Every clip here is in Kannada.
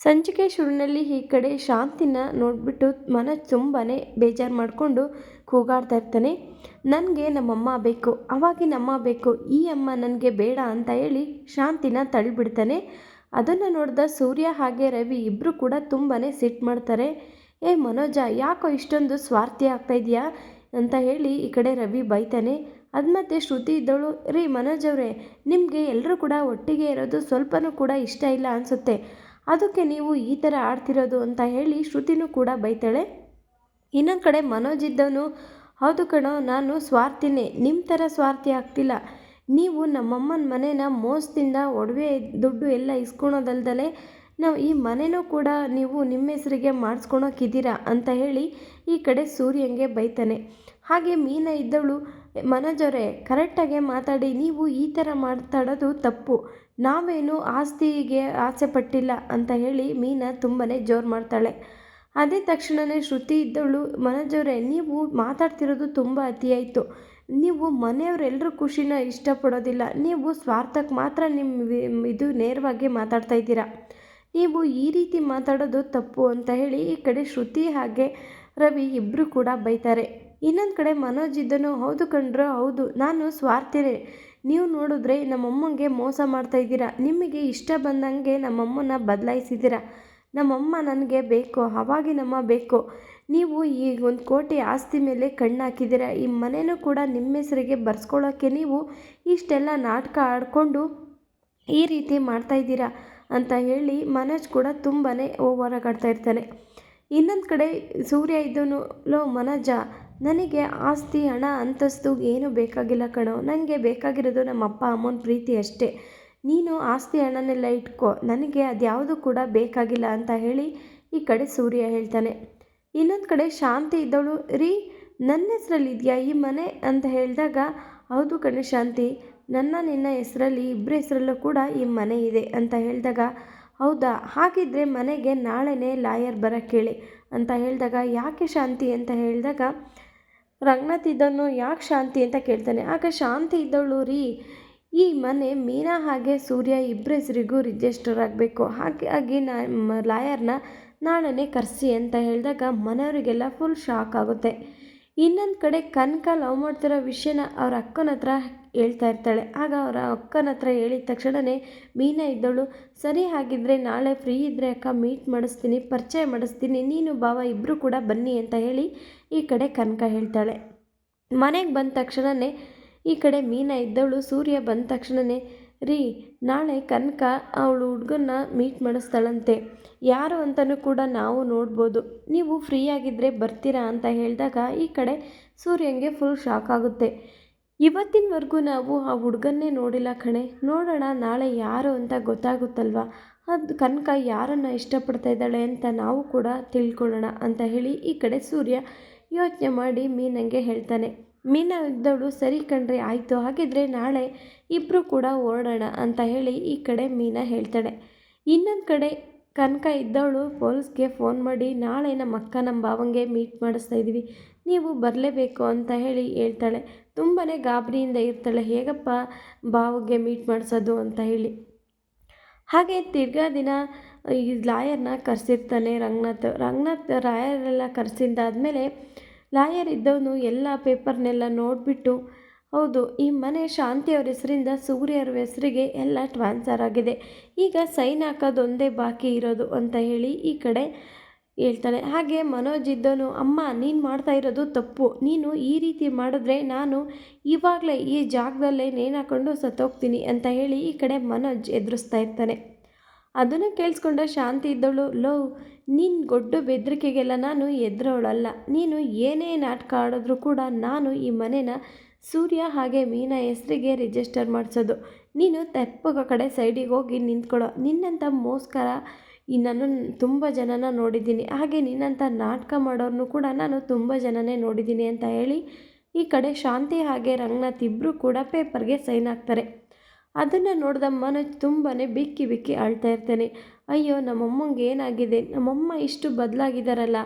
ಸಂಚಿಕೆ ಶುರುವಿನಲ್ಲಿ ಈ ಕಡೆ ಶಾಂತಿನ ನೋಡಿಬಿಟ್ಟು ಮನ ತುಂಬಾ ಬೇಜಾರು ಮಾಡಿಕೊಂಡು ಕೂಗಾಡ್ತಾ ಇರ್ತಾನೆ. ನನಗೆ ನಮ್ಮಮ್ಮ ಬೇಕು ಅವಾಗಿನಮ್ಮ ಬೇಕು, ಈ ಅಮ್ಮ ನನಗೆ ಬೇಡ ಅಂತ ಹೇಳಿ ಶಾಂತಿನ ತಳ್ಳಿಬಿಡ್ತಾನೆ. ಅದನ್ನು ನೋಡಿದ ಸೂರ್ಯ ಹಾಗೆ ರವಿ ಇಬ್ಬರು ಕೂಡ ತುಂಬಾ ಸಿಟ್ಟು ಮಾಡ್ತಾರೆ. ಏ ಮನೋಜ, ಯಾಕೋ ಇಷ್ಟೊಂದು ಸ್ವಾರ್ಥಿ ಆಗ್ತಾ ಇದೆಯಾ? ಅಂತ ಹೇಳಿ ಈ ಕಡೆ ರವಿ ಬೈತಾನೆ. ಅದು ಮತ್ತೆ ಶ್ರುತಿ ಇದ್ದವಳು ರೀ ಮನೋಜ್ ಅವರೇ, ನಿಮಗೆ ಎಲ್ಲರೂ ಕೂಡ ಒಟ್ಟಿಗೆ ಇರೋದು ಸ್ವಲ್ಪನೂ ಕೂಡ ಇಷ್ಟ ಇಲ್ಲ ಅನಿಸುತ್ತೆ. ಅದಕ್ಕೆ ನೀವು ಈ ಥರ ಆಡ್ತಿರೋದು ಅಂತ ಹೇಳಿ ಶ್ರುತಿನೂ ಕೂಡ ಬೈತಾಳೆ. ಇನ್ನೊಂದು ಕಡೆ ಮನೋಜ್ ಇದ್ದವನು, ಹೌದು ಕಣೋ, ನಾನು ಸ್ವಾರ್ಥಿನೇ ನಿಮ್ಮ ಥರ ಸ್ವಾರ್ಥಿ ಆಗ್ತಿಲ್ಲ. ನೀವು ನಮ್ಮಮ್ಮನ ಮನೇನ ಮೋಸದಿಂದ ಒಡವೆ ದುಡ್ಡು ಎಲ್ಲ ಇಸ್ಕೊಳೋದಲ್ದಲೆ ನಾವು ಈ ಮನೆನೂ ಕೂಡ ನೀವು ನಿಮ್ಮ ಹೆಸರಿಗೆ ಮಾಡಿಸ್ಕೊಳೋಕ್ಕಿದ್ದೀರಾ ಅಂತ ಹೇಳಿ ಈ ಕಡೆ ಸೂರ್ಯಂಗೆ ಬೈತಾನೆ. ಹಾಗೆ ಮೀನಾ ಇದ್ದವಳು ಮನೋಜವರೇ ಕರೆಕ್ಟಾಗೆ ಮಾತಾಡಿ, ನೀವು ಈ ಥರ ಮಾತಾಡೋದು ತಪ್ಪು. ನಾವೇನು ಆಸ್ತಿಗೆ ಆಸೆ ಪಟ್ಟಿಲ್ಲ ಅಂತ ಹೇಳಿ ಮೀನಾ ತುಂಬಾ ಜೋರು ಮಾಡ್ತಾಳೆ. ಅದೇ ತಕ್ಷಣವೇ ಶ್ರುತಿ ಇದ್ದವಳು ಮನೋಜವರೇ, ನೀವು ಮಾತಾಡ್ತಿರೋದು ತುಂಬ ಅತಿಯಾಯಿತು ನೀವು ಮನೆಯವರೆಲ್ಲರೂ ಖುಷಿನ ಇಷ್ಟಪಡೋದಿಲ್ಲ. ನೀವು ಸ್ವಾರ್ಥಕ್ಕೆ ಮಾತ್ರ ನಿಮ್ಮ ಇದು ನೇರವಾಗಿ ಮಾತಾಡ್ತಾ ಇದ್ದೀರಾ. ನೀವು ಈ ರೀತಿ ಮಾತಾಡೋದು ತಪ್ಪು ಅಂತ ಹೇಳಿ ಈ ಕಡೆ ಶ್ರುತಿ ಹಾಗೆ ರವಿ ಇಬ್ಬರು ಕೂಡ ಬೈತಾರೆ. ಇನ್ನೊಂದು ಕಡೆ ಮನೋಜ್ ಇದ್ದನು, ಹೌದು ಕಂಡ್ರೆ ಹೌದು. ನಾನು ಸ್ವಾರ್ಥಿನೇ ನೀವು ನೋಡಿದ್ರೆ ನಮ್ಮಮ್ಮಂಗೆ ಮೋಸ ಮಾಡ್ತಾ ಇದ್ದೀರಾ. ನಿಮಗೆ ಇಷ್ಟ ಬಂದಂಗೆ ನಮ್ಮಮ್ಮನ ಬದಲಾಯಿಸಿದ್ದೀರಾ. ನಮ್ಮಮ್ಮ ನನಗೆ ಬೇಕು ಅವಾಗಿನಮ್ಮ ಬೇಕು. ನೀವು ಈಗ ಒಂದು ಕೋಟಿ ಆಸ್ತಿ ಮೇಲೆ ಕಣ್ಣು ಹಾಕಿದ್ದೀರಾ ಈ ಮನೆಯೂ ಕೂಡ ನಿಮ್ಮ ಹೆಸರಿಗೆ ಬರ್ಸ್ಕೊಳ್ಳೋಕ್ಕೆ ನೀವು ಇಷ್ಟೆಲ್ಲ ನಾಟಕ ಆಡಿಕೊಂಡು ಈ ರೀತಿ ಮಾಡ್ತಾಯಿದ್ದೀರಾ ಅಂತ ಹೇಳಿ ಮನೋಜ್ ಕೂಡ ತುಂಬಾ ಓವರಾಗಾಡ್ತಾ ಇರ್ತಾನೆ. ಇನ್ನೊಂದು ಕಡೆ ಸೂರ್ಯ ಇದ್ದನು, ಲೋ ಮನೋಜ ನನಗೆ ಆಸ್ತಿ, ಹಣ, ಅಂತಸ್ತು ಏನೂ ಬೇಕಾಗಿಲ್ಲ ಕಣೋ. ನನಗೆ ಬೇಕಾಗಿರೋದು ನಮ್ಮ ಅಪ್ಪ, ಅಮ್ಮನ ಪ್ರೀತಿ ಅಷ್ಟೇ. ನೀನು ಆಸ್ತಿ, ಹಣನೆಲ್ಲ ಇಟ್ಕೋ. ನನಗೆ ಅದ್ಯಾವುದು ಕೂಡ ಬೇಕಾಗಿಲ್ಲ ಅಂತ ಹೇಳಿ ಈ ಕಡೆ ಸೂರ್ಯ ಹೇಳ್ತಾನೆ. ಇನ್ನೊಂದು ಕಡೆ ಶಾಂತಿ ಇದ್ದವಳು ರೀ, ನನ್ನ ಹೆಸರಲ್ಲಿ ಇದೆಯಾ ಈ ಮನೆ? ಅಂತ ಹೇಳಿದಾಗ, ಹೌದು ಕಣೆ ಶಾಂತಿ. ನನ್ನ, ನಿನ್ನ ಹೆಸರಲ್ಲಿ ಇಬ್ಬರ ಹೆಸರಲ್ಲೂ ಕೂಡ ಈ ಮನೆ ಇದೆ ಅಂತ ಹೇಳಿದಾಗ, ಹೌದಾ? ಹಾಗಿದ್ದರೆ ಮನೆಗೆ ನಾಳೆನೇ ಲಾಯರ್ ಬರಕ್ಕೆ ಹೇಳಿ ಅಂತ ಹೇಳಿದಾಗ, ಯಾಕೆ ಶಾಂತಿ? ಅಂತ ಹೇಳಿದಾಗ ರಂಗನಾಥ್ ಇದ್ದವನು ಯಾಕೆ ಶಾಂತಿ ಅಂತ ಕೇಳ್ತಾನೆ? ಆಗ ಶಾಂತಿ ಇದ್ದವಳು ರೀ. ಈ ಮನೆ ಮೀನಾ ಹಾಗೆ ಸೂರ್ಯ ಇಬ್ಬರ ಹೆಸರಿಗೂ ರಿಜಿಸ್ಟರ್ ಆಗಬೇಕು. ಹಾಗಾಗಿ ನಾ ಲಾಯರ್ನ ನಾಳೆನೇ ಕರೆಸಿ ಅಂತ ಹೇಳಿದಾಗ ಮನೆಯವರಿಗೆಲ್ಲ ಫುಲ್ ಶಾಕ್ ಆಗುತ್ತೆ. ಇನ್ನೊಂದು ಕಡೆ ಕನಕ ಲವ್ ಮಾಡ್ತಿರೋ ವಿಷಯನ ಅವ್ರ ಅಕ್ಕನ ಹತ್ರ ಹೇಳ್ತಾ ಇರ್ತಾಳೆ. ಆಗ ಅವರ ಅಕ್ಕನ ಹತ್ರ ಹೇಳಿದ ತಕ್ಷಣವೇ ಮೀನಾ ಇದ್ದವಳು ಸರಿ ಹಾಗಿದ್ದರೆ ನಾಳೆ ಫ್ರೀ ಇದ್ದರೆ ಅಕ್ಕ ಮೀಟ್ ಮಾಡಿಸ್ತೀನಿ, ಪರಿಚಯ ಮಾಡಿಸ್ತೀನಿ. ನೀನು ಭಾವ ಇಬ್ಬರು ಕೂಡ ಬನ್ನಿ ಅಂತ ಹೇಳಿ ಈ ಕಡೆ ಕನಕ ಹೇಳ್ತಾಳೆ. ಮನೆಗೆ ಬಂದ ತಕ್ಷಣವೇ ಈ ಕಡೆ ಮೀನಾ ಇದ್ದವಳು ಸೂರ್ಯ ಬಂದ ತಕ್ಷಣವೇ ರೀ, ನಾಳೆ ಕನಕ ಅವಳು ಹುಡುಗನ್ನ ಮೀಟ್ ಮಾಡಿಸ್ತಾಳಂತೆ. ಯಾರು ಅಂತಲೂ ಕೂಡ ನಾವು ನೋಡ್ಬೋದು. ನೀವು ಫ್ರೀ ಆಗಿದ್ದರೆ ಬರ್ತೀರಾ ಅಂತ ಹೇಳಿದಾಗ ಈ ಕಡೆ ಸೂರ್ಯಂಗೆ ಫುಲ್ ಶಾಕ್ ಆಗುತ್ತೆ. ಇವತ್ತಿನವರೆಗೂ ನಾವು ಆ ಹುಡುಗನ್ನೇ ನೋಡಿಲ್ಲ ಕಣೆ. ನೋಡೋಣ ನಾಳೆ ಯಾರು ಅಂತ ಗೊತ್ತಾಗುತ್ತಲ್ವ? ಅದು ಕನಕ ಯಾರನ್ನು ಇಷ್ಟಪಡ್ತಾ ಇದ್ದಾಳೆ ಅಂತ ನಾವು ಕೂಡ ತಿಳ್ಕೊಳ್ಳೋಣ ಅಂತ ಹೇಳಿ ಈ ಕಡೆ ಸೂರ್ಯ ಯೋಚನೆ ಮಾಡಿ ಮೀನಂಗೆ ಹೇಳ್ತಾನೆ. ಮೀನ ಇದ್ದವಳು ಸರಿ ಕಣ್ರಿ, ಆಯಿತು. ಹಾಗಿದ್ರೆ ನಾಳೆ ಇಬ್ಬರು ಕೂಡ ಓಡೋಣ ಅಂತ ಹೇಳಿ ಈ ಕಡೆ ಮೀನಾ ಹೇಳ್ತಾಳೆ. ಇನ್ನೊಂದು ಕಡೆ ಕನಕ ಇದ್ದವಳು ಪೊಲೀಸ್ಗೆ ಫೋನ್ ಮಾಡಿ ನಾಳೆ ನಮ್ಮ ಅಕ್ಕ ನಮ್ಮ ಭಾವಂಗೆ ಮೀಟ್ ಮಾಡಿಸ್ತಾ ಇದ್ದೀವಿ ನೀವು ಬರಲೇಬೇಕು ಅಂತ ಹೇಳಿ ಹೇಳ್ತಾಳೆ. ತುಂಬಾ ಗಾಬರಿಯಿಂದ ಇರ್ತಾಳೆ. ಹೇಗಪ್ಪ ಬಾವುಗೆ ಮೀಟ್ ಮಾಡಿಸೋದು ಅಂತ ಹೇಳಿ. ಹಾಗೆ ತಿರ್ಗಾ ದಿನ ಈ ಲಾಯರ್ನ ಕರೆಸಿರ್ತಾನೆ ರಂಗನಾಥ್. ರಂಗನಾಥ್ ರಾಯರೆಲ್ಲ ಕರೆಸಿದ್ದಾದಮೇಲೆ ಲಾಯರ್ ಇದ್ದವನು ಎಲ್ಲ ಪೇಪರ್ನೆಲ್ಲ ನೋಡಿಬಿಟ್ಟು, ಹೌದು, ಈ ಮನೆ ಶಾಂತಿಯವ್ರ ಹೆಸರಿಂದ ಸೂರ್ಯವ್ರ ಹೆಸರಿಗೆ ಎಲ್ಲ ಟ್ರಾನ್ಸ್ಫರ್ ಆಗಿದೆ. ಈಗ ಸೈನ್ ಹಾಕೋದೊಂದೇ ಬಾಕಿ ಇರೋದು ಅಂತ ಹೇಳಿ ಈ ಕಡೆ ಹೇಳ್ತಾನೆ, ಹಾಗೆ ಮನೋಜ್ ಇದ್ದನು ಅಮ್ಮ, ನೀನು ಮಾಡ್ತಾ ಇರೋದು ತಪ್ಪು. ನೀನು ಈ ರೀತಿ ಮಾಡಿದ್ರೆ ನಾನು ಇವಾಗಲೇ ಈ ಜಾಗದಲ್ಲೇ ನೇಣು ಹಾಕೊಂಡು ಸತ್ತೋಗ್ತೀನಿ ಅಂತ ಹೇಳಿ ಈ ಕಡೆ ಮನೋಜ್ ಎದುರಿಸ್ತಾ ಇರ್ತಾನೆ. ಅದನ್ನು ಕೇಳಿಸ್ಕೊಂಡ ಶಾಂತಿ ಇದ್ದವಳು, ಲೋ ನಿನ್ನ ಗೊಡ್ಡ ಬೆದರಿಕೆಗೆಲ್ಲ ನಾನು ಎದ್ರೋಳಲ್ಲ. ನೀನು ಏನೇ ನಾಟಕ ಆಡಿದ್ರೂ ಕೂಡ ನಾನು ಈ ಮನೇನ ಸೂರ್ಯ ಹಾಗೆ ಮೀನಾ ಹೆಸರಿಗೆ ರಿಜಿಸ್ಟರ್ ಮಾಡಿಸೋದು. ನೀನು ತಪ್ಪಗ ಕಡೆ ಸೈಡಿಗೆ ಹೋಗಿ ನಿಂತ್ಕೊಳ್ಳೋ. ನಿನ್ನಂಥ ಮೋಸ್ಕರ ಈ ನಾನು ತುಂಬ ಜನನ ನೋಡಿದ್ದೀನಿ. ಹಾಗೆ ನಿನ್ನಂಥ ನಾಟಕ ಮಾಡೋರನ್ನು ಕೂಡ ನಾನು ತುಂಬ ಜನನೇ ನೋಡಿದ್ದೀನಿ ಅಂತ ಹೇಳಿ ಈ ಕಡೆ ಶಾಂತಿ ಹಾಗೆ ರಂಗನಾಥ್ ಇಬ್ಬರು ಕೂಡ ಪೇಪರ್ಗೆ ಸೈನ್ ಆಗ್ತಾರೆ. ಅದನ್ನು ನೋಡಿದ ಮನೋಜ್ ತುಂಬಾ ಬಿಕ್ಕಿ ಬಿಕ್ಕಿ ಅಳ್ತಾ ಇರ್ತಾನೆ. ಅಯ್ಯೋ, ನಮ್ಮಮ್ಮಂಗೆ ಏನಾಗಿದೆ? ನಮ್ಮಮ್ಮ ಇಷ್ಟು ಬದಲಾಗಿದ್ದಾರಲ್ಲ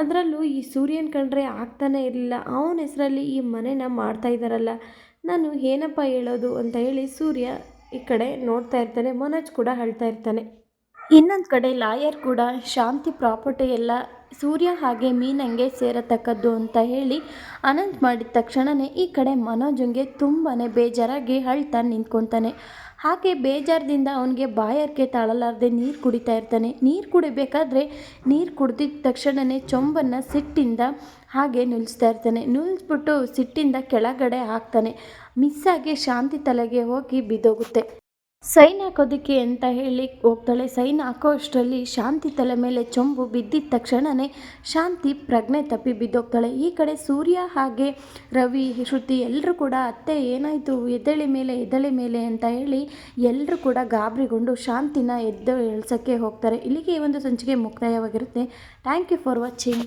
ಅದರಲ್ಲೂ ಈ ಸೂರ್ಯನ ಕಂಡ್ರೆ ಆಗ್ತಾನೆ ಇರಲಿಲ್ಲ. ಅವನ ಹೆಸರಲ್ಲಿ ಈ ಮನೆನ ಮಾಡ್ತಾ ಇದ್ದಾರಲ್ಲ ನಾನು ಏನಪ್ಪ ಹೇಳೋದು ಅಂತ ಹೇಳಿ ಸೂರ್ಯ ಈ ಕಡೆ ನೋಡ್ತಾ ಇರ್ತಾನೆ. ಮನೋಜ್ ಕೂಡ ಅಳ್ತಾ ಇರ್ತಾನೆ. ಇನ್ನೊಂದು ಕಡೆ ಲಾಯರ್ ಕೂಡ ಶಾಂತಿ ಪ್ರಾಪರ್ಟಿ ಎಲ್ಲ ಸೂರ್ಯ ಹಾಗೆ ಮೀನಂಗೆ ಸೇರತಕ್ಕದ್ದು ಅಂತ ಹೇಳಿ ಅನಂತ್ ಮಾಡಿದ ತಕ್ಷಣವೇ ಈ ಕಡೆ ಮನೋಜಂಗೆ ತುಂಬಾ ಬೇಜಾರಾಗಿ ಅಳ್ತಾ ನಿಂತ್ಕೊತಾನೆ. ಹಾಗೆ ಬೇಜಾರದಿಂದ ಅವನಿಗೆ ಬಾಯರ್ಕೆ ತಾಳಲಾರದೆ ನೀರು ಕುಡಿತಾ ಇರ್ತಾನೆ. ನೀರು ಕುಡಿಬೇಕಾದ್ರೆ ನೀರು ಕುಡ್ದಿದ್ದ ತಕ್ಷಣವೇ ಚೊಂಬನ್ನು ಸಿಟ್ಟಿಂದ ಹಾಗೆ ನಿಲ್ಲಿಸ್ತಾ ಇರ್ತಾನೆ. ನಿಲ್ಲಿಸ್ಬಿಟ್ಟು ಸಿಟ್ಟಿಂದ ಕೆಳಗಡೆ ಹಾಕ್ತಾನೆ. ಮಿಸ್ಸಾಗಿ ಶಾಂತಿ ತಲೆಗೆ ಹೋಗಿ ಬಿದ್ದೋಗುತ್ತೆ. ಸೈನ್ ಹಾಕೋದಕ್ಕೆ ಅಂತ ಹೇಳಿ ಹೋಗ್ತಾಳೆ. ಸೈನ್ ಹಾಕೋ ಅಷ್ಟರಲ್ಲಿ ಶಾಂತಿ ತಲೆ ಮೇಲೆ ಚೊಂಬು ಬಿದ್ದಿದ್ದ ತಕ್ಷಣವೇ ಶಾಂತಿ ಪ್ರಜ್ಞೆ ತಪ್ಪಿ ಬಿದ್ದೋಗ್ತಾಳೆ. ಈ ಕಡೆ ಸೂರ್ಯ ಹಾಗೆ ರವಿ, ಶ್ರುತಿ ಎಲ್ಲರೂ ಕೂಡ, ಅತ್ತೆ, ಏನಾಯಿತು? ಎದ್ದಳಿ ಮೇಲೆ ಎದ್ದಳಿ ಮೇಲೆ ಅಂತ ಹೇಳಿ ಎಲ್ಲರೂ ಕೂಡ ಗಾಬರಿಗೊಂಡು ಶಾಂತಿನ ಎದ್ದು ಎಳ್ಸೋಕ್ಕೆ ಹೋಗ್ತಾರೆ. ಇಲ್ಲಿಗೆ ಈ ಒಂದು ಸಂಚಿಕೆ ಮುಕ್ತಾಯವಾಗಿರುತ್ತೆ. Thank you for watching.